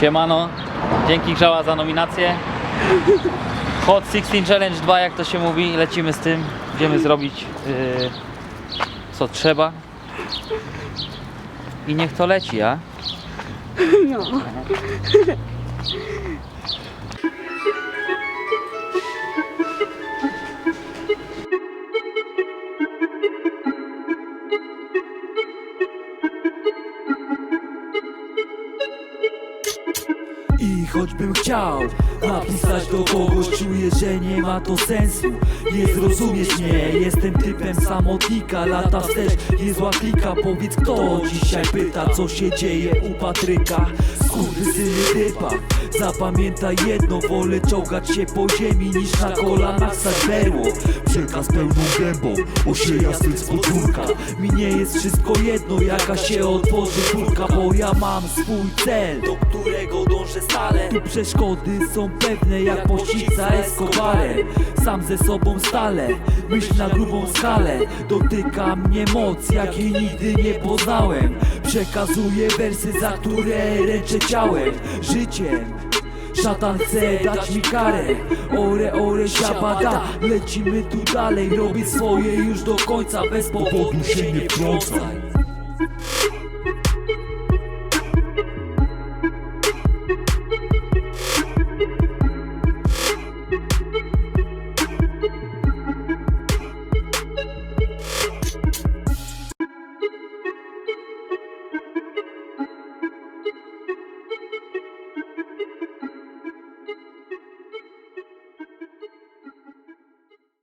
Siemano, dzięki Grzała za nominację. Hot 16 Challenge 2, jak to się mówi, lecimy z tym. Będziemy zrobić yy, co trzeba. I niech to leci, a? No. Choćbym chciał. Napisać do kogoś Czuję, że nie ma to sensu. Nie zrozumiesz mnie Jestem typem samotnika Lata wstecz, niezła klika Powiedz kto dzisiaj pyta Co się dzieje u Patryka. Skurwysyny typa Zapamiętaj jedno Wolę czołgać się po ziemi Niż na kolanach stać berło. Przekaz pełną gębą Osieja styl z podwórka. Mi nie jest wszystko jedno Jaka się otworzy kulka Bo ja mam swój cel Do którego dążę stale. Tu przeszkody są pewne Jak pościg za Sam ze sobą stale Myśl na grubą skalę. Dotyka mnie moc Jakiej nigdy nie poznałem. Przekazuję wersy Za które ręczę ciałem. Życiem Szatan chce dać mi karę. Ore, ore, siabada. Lecimy tu dalej Robię swoje już do końca Bez powodu się nie wtrącaj